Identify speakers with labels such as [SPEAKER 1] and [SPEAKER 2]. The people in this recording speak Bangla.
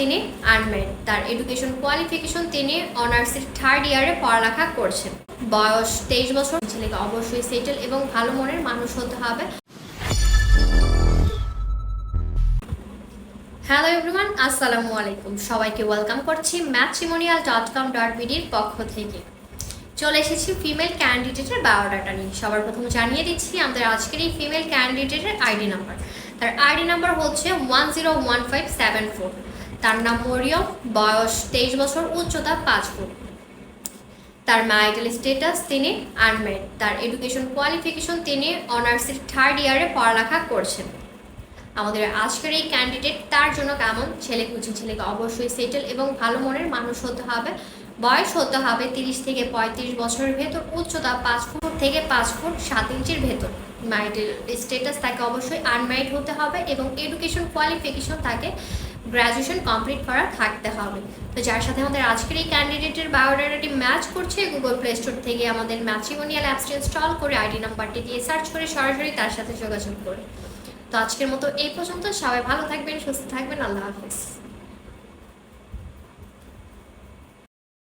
[SPEAKER 1] তিনি আনমেরিড তার এডুকেশন কোয়ালিফিকেশন তিনি অনার্সের থার্ড ইয়ারে পড়ালেখা করছেন। বয়স তেইশ বছর। ছেলেকে অবশ্যই সেটেল এবং ভালো মনের মানুষ হতে হবে। হ্যালো এভরিওয়ান আসসালামু আলাইকুম। সবাইকে ওয়েলকাম করছি ম্যাট্রিমোনিয়াল ডট কম ডট বিডির পক্ষ থেকে। চলে এসেছি ফিমেল ক্যান্ডিডেটের বায়োডাটা নিয়ে। সবার প্রথম জানিয়ে দিচ্ছি, আমাদের আজকের এই ফিমেল ক্যান্ডিডেটের আইডি নাম্বার তার আইডি নাম্বার হচ্ছে one zero one five seven four তার নাম মরিয়ম, বয়স তেইশ বছর, উচ্চতা পাঁচ ফুট। তার ম্যারিটাল স্টেটাস তিনি আনমেড তার এডুকেশন কোয়ালিফিকেশন তিনি অনার্সের থার্ড ইয়ারে পড়ালেখা করছেন। আমাদের আজকের এই ক্যান্ডিডেট তার জন্য কেমন? ছেলে কুচি ছেলেকে অবশ্যই সেটেল এবং ভালো মনের মানুষ হতে হবে। বয়স হতে হবে তিরিশ থেকে পঁয়ত্রিশ বছরের ভেতর, উচ্চতা পাঁচ ফুট থেকে পাঁচ ফুট সাত ইঞ্চির ভেতর। ম্যারিটাল স্টেটাস তাকে অবশ্যই আনম্যারিড হতে হবে এবং এডুকেশন কোয়ালিফিকেশন তাকে গ্র্যাজুয়েশন কমপ্লিট করা থাকতে হবে। তো যার সাথে আমাদের আজকের এই ক্যান্ডিডেটের বায়োডাটাটি ম্যাচ করছে গুগল প্লে স্টোর থেকে আমাদের ম্যাচিমোনিয়াল অ্যাপসটি ইনস্টল করে আইডি নাম্বারটি দিয়ে সার্চ করে সরাসরি তার সাথে যোগাযোগ করে তো আজকের মতো এই পর্যন্ত, সবাই ভালো থাকবেন, সুস্থ থাকবেন, আল্লাহ হাফিজ।